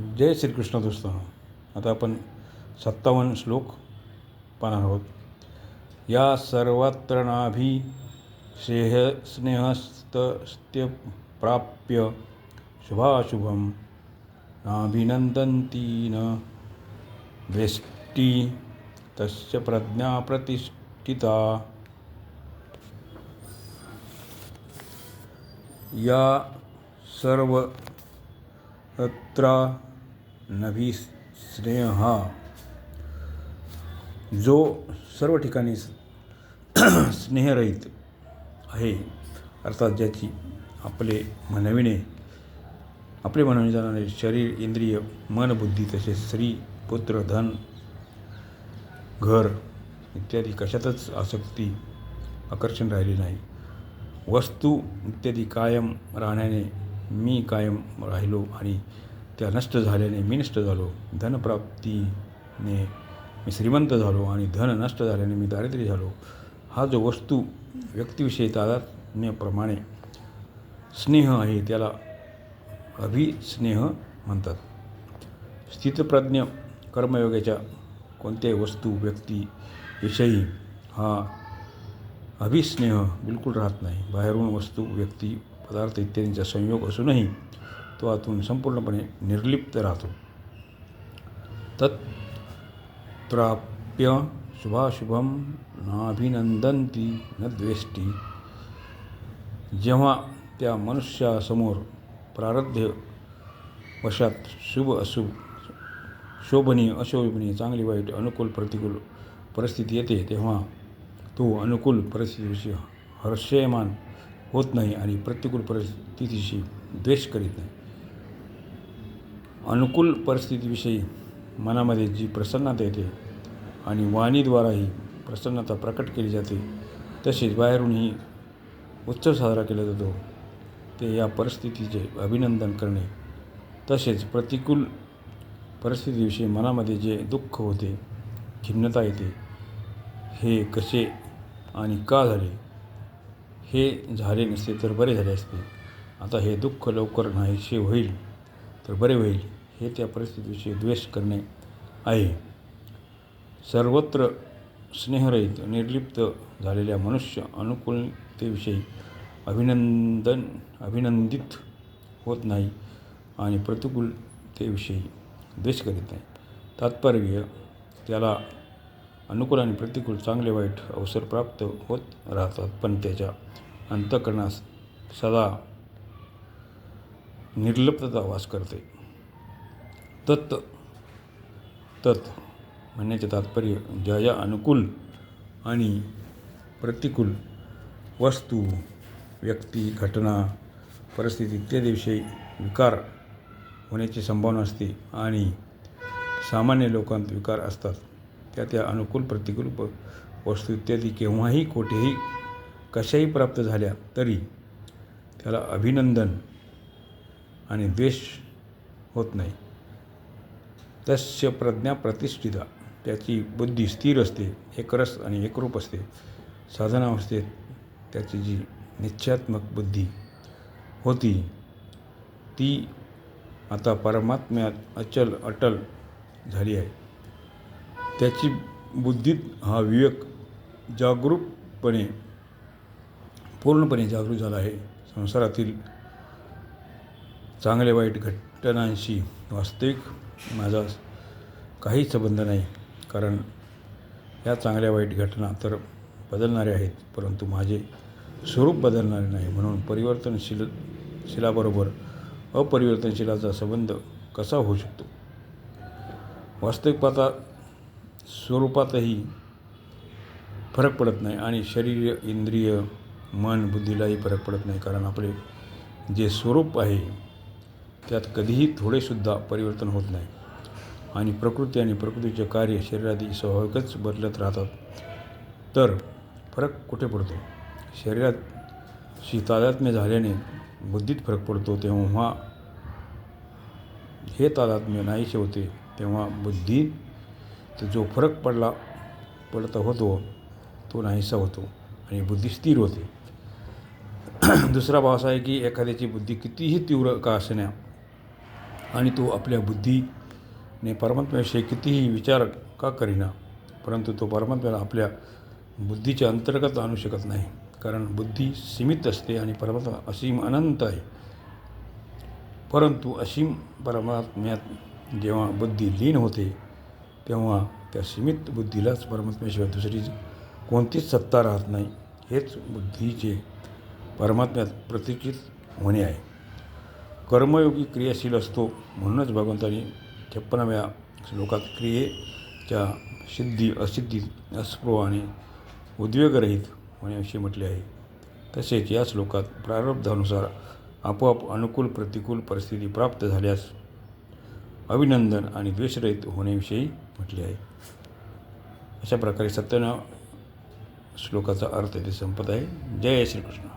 जय श्रीकृष्ण दोस्त. आता आपण सत्तावन्न श्लोक पाहणार आहोत. या सर्वत्र नाभी स्नेह स्नेहस्तप्राप्य शुभाशुभम नाभिनंदंती न वेष्टी तस्य प्रज्ञा प्रतिष्ठिता. या सर्व तत्र नवी स्नेह। हा जो सर्व ठिकाणी स्नेहरहित आहे अर्थात ज्याची आपले म्हणविणे आपले म्हणविणे जाणारे शरीर इंद्रिय मन बुद्धी तसेच स्त्री पुत्र धन घर इत्यादी कशातच आसक्ती आकर्षण राहिले नाही. वस्तू इत्यादी कायम राहण्याने मी कायम राहिलो आणि त्या नष्ट झाल्याने मी नष्ट झालो. धनप्राप्तीने मी श्रीमंत झालो आणि धन नष्ट झाल्याने मी दारिद्र्य झालो. हा जो वस्तू व्यक्तिविषयी तादात्म्यप्रमाणे स्नेह आहे त्याला अभिस्नेह म्हणतात. स्थितप्रज्ञ कर्मयोगाच्या कोणत्याही वस्तू व्यक्ती विषयी हा अभिस्नेह बिलकुल राहत नाही. बाहेरून वस्तू व्यक्ती पदार्थ इत्यादींचा संयोग असूनही तो आतून संपूर्णपणे निर्लिप्त राहतो. तत्प्राप्य शुभाशुभम नाभिनंदंती न द्वेष्टी. जेव्हा त्या मनुष्यासमोर प्रारब्ध वशात शुभ अशुभ शोभनीय अशोभनीय चांगली वाईट अनुकूल प्रतिकूल परिस्थिती येते तेव्हा तो अनुकूल परिस्थितीविषयी हर्षयमान होत नाही आणि प्रतिकूल परिस्थितीशी द्वेष करीत नाही. अनुकूल परिस्थितीविषयी मनामध्ये जी प्रसन्नता येते आणि वाणीद्वाराही प्रसन्नता प्रकट केली जाते तसेच बाहेरूनही उत्सव साजरा केला जातो. ते या परिस्थितीचे अभिनंदन करणे तसेच प्रतिकूल परिस्थितीविषयी मनामध्ये जे दुःख होते खिन्नता येते हे कसे आणि का झाले हे झाले नसते तर बरे झाले असते. आता हे दुःख लवकर नाहीसे होईल तर बरे होईल. हे त्या परिस्थितीविषयी द्वेष करणे आहे. सर्वत्र स्नेहरहित निर्लिप्त झालेल्या मनुष्य अनुकूलतेविषयी अभिनंदन अभिनंदित होत नाही आणि प्रतिकूलतेविषयी द्वेष करीत नाही. तात्पर्य त्याला अनुकूल आणि प्रतिकूल चांगले वाईट अवसर प्राप्त होत राहतात पण त्याच्या अंतकरणास सदा निर्लिप्तता वास करते. तत् तत् म्हणण्याचे तात्पर्य ज्या ज्या अनुकूल आणि प्रतिकूल वस्तू व्यक्ती घटना परिस्थिती इत्यादीविषयी विकार होण्याची संभावना असते आणि सामान्य लोकांत विकार असतात. त्या त्या अनुकूल प्रतिकूल प वस्तू इत्यादी केव्हाही कोठेही कशाही प्राप्त झाल्या तरी त्याला अभिनंदन आणि द्वेष होत नाही. तस्य प्रज्ञा प्रतिष्ठिता. त्याची बुद्धी स्थिर असते एकरस आणि एकरूप असते. साधनावस्थेत त्याची जी निश्चयात्मक बुद्धी होती ती आता परमात्म्यात अचल अटल झाली आहे. त्याची बुद्धीत हा विवेक जागरूकपणे पूर्णपणे जागरूक झाला आहे. संसारातील चांगले वाईट घटनांशी वास्तविक माझा काही संबंध नाही. कारण या चांगल्या वाईट घटना तर बदलणाऱ्या आहेत. परंतु माझे स्वरूप बदलणारे नाही. म्हणून परिवर्तनशील शिलाबरोबर अपरिवर्तनशिलाचा संबंध कसा होऊ शकतो? वास्तविक पाता स्वरूपातही फरक पडत नाही आणि शरीर इंद्रिय मन बुद्धीलाही फरक पडत नाही. कारण आपले जे स्वरूप आहे त्यात कधीही थोडेसुद्धा परिवर्तन होत नाही. आणि प्रकृती आणि प्रकृतीचे कार्य शरीरादी स्वाभाविकच बदलत राहतात. तर फरक कुठे पडतो? शरीराशी तादात्म्य झाल्याने बुद्धीत फरक पडतो तेव्हा हे तादात्म्य नाहीसे होते. तेव्हा बुद्धीत जो फरक पडला पडता होतो तो नाहीसा होतो आणि बुद्धी स्थिर होते. दुसरा भाव असा आहे की एखाद्याची बुद्धी कितीही तीव्र का असण्या आणि तो आपल्या बुद्धीने परमात्म्याविषयी कितीही विचार का करीना परंतु तो परमात्म्याला आपल्या बुद्धीच्या अंतर्गत आणू शकत नाही. कारण बुद्धी सीमित असते आणि परमात्मा असीम अनंत आहे. परंतु असीम परमात्म्यात जेव्हा बुद्धी लीन होते तेव्हा त्या सीमित बुद्धीलाच परमात्म्याशिवाय दुसरी कोणतीच सत्ता राहत नाही. हेच बुद्धीचे परमात्म्यात प्रतिचित होणे आहे. कर्मयोगी क्रियाशील असतो म्हणूनच भगवंतांनी छप्पनाव्या श्लोकात क्रियेच्या सिद्धी असिद्धी अस्पृह आणि उद्वेगरहित होण्याविषयी म्हटले आहे. तसेच या श्लोकात प्रारब्धानुसार आपोआप अनुकूल प्रतिकूल परिस्थिती प्राप्त झाल्यास अभिनंदन आणि द्वेषरहित होण्याविषयी म्हटले आहे. अशा प्रकारे सत्याण्णव श्लोकाचा अर्थ येथे संपत आहे. जय श्रीकृष्ण.